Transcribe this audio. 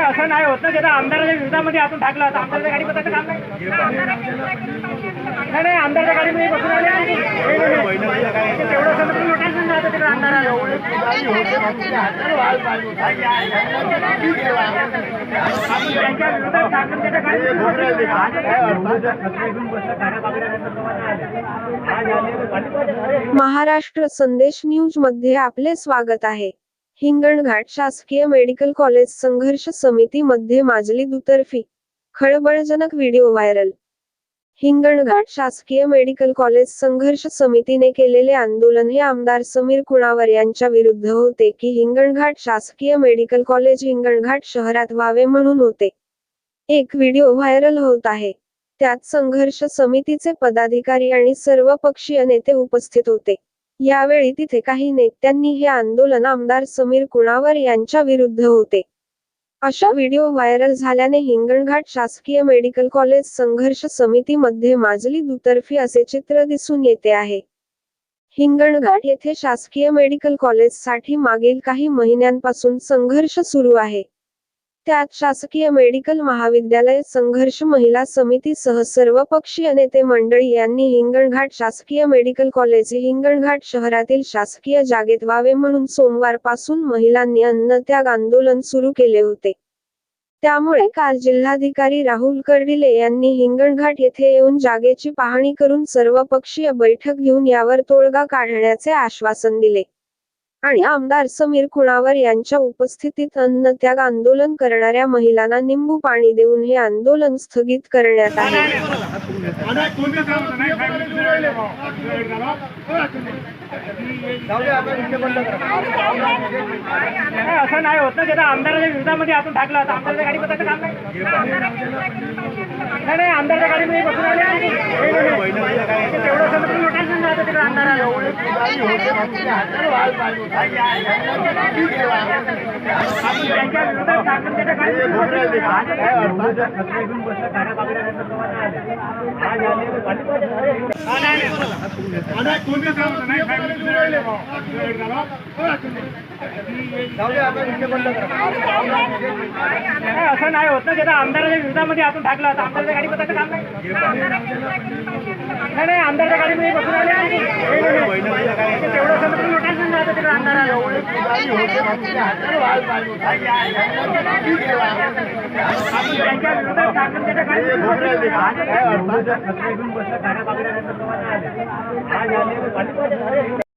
असं नाही होत ना त्याचा आमदाराच्या विरोधामध्ये आपण टाकलं आता आमदाराच्या गाडी बसायचं काम नाही नाही नाही आमदाराच्या गाडीमध्ये बसून आले तेवढं असं तर तुम्ही तिकडे आमदाराला त्यांच्या विरोधात महाराष्ट्र संदेश न्यूजमध्ये आपले स्वागत आहे. हिंगणघाट शासकीय मेडिकल कॉलेज संघर्ष समिती मध्ये माजली दुतर्फी खळबळजनक व्हिडिओ व्हायरल. हिंगणघाट शासकीय मेडिकल कॉलेज संघर्ष समितीने केलेले आंदोलन हे आमदार समीर कुणावर यांच्या विरुद्ध होते की हिंगणघाट शासकीय मेडिकल कॉलेज हिंगणघाट शहरात व्हावे म्हणून होते? एक व्हिडिओ व्हायरल होत आहे. त्यात संघर्ष समितीचे पदाधिकारी आणि सर्व पक्षीय नेते उपस्थित होते. यावेळी तिथे काही नेत्यांनी हे आंदोलन आमदार समीर कुणावर यांच्या विरुद्ध होते. अशा व्हिडिओ व्हायरल झाल्याने हिंगणघाट शासकीय मेडिकल कॉलेज संघर्ष समितीमध्ये माजली दुतर्फी असे चित्र दिसून येते आहे. हिंगणघाट येथे शासकीय मेडिकल कॉलेजसाठी मागील काही महिन्यांपासून संघर्ष सुरू आहे. त्यात शासकीय मेडिकल महाविद्यालय संघर्ष महिला समितीसह सर्व पक्षीय नेते मंडळी यांनी हिंगणघाट शासकीय मेडिकल कॉलेज हिंगणघाट शहरातील शासकीय जागेत व्हावे म्हणून सोमवारपासून महिलांनी अन्नत्याग आंदोलन सुरू केले होते. त्यामुळे काल जिल्हाधिकारी राहुल कर्डिले यांनी हिंगणघाट येथे येऊन जागेची पाहणी करून सर्वपक्षीय बैठक घेऊन यावर तोडगा काढण्याचे आश्वासन दिले. आणि आमदार समीर कुणावर यांच्या उपस्थितीत अन्नत्याग आंदोलन करणाऱ्या महिलांना निंबू पाणी देऊन हे आंदोलन स्थगित करण्यात आले. असं नाही होत ना आमदाराच्या विरोधामध्ये आपण टाकलं आता आमदाराच्या गाडी बसायचं काम नाही. नाही नाही आमदाराच्या गाडीमध्ये बसून आले. तेवढं त्यांच्या विरोधात टाकलं त्याच्या असं नाही होत ना त्याचा आमदाराच्या विरोधामध्ये आपण टाकलं आता आमदाराच्या गाडी बसायचं काम नाही नाही नाही आमदाराच्या गाडीमध्ये बसून आले नाही. नाही, नाही, नाही. तेवढं असं तर तुम्ही काय सांगा आता तिकडे आमदाराला आपण त्यांच्या विरोधात टाकलं त्याच्या गाडीमध्ये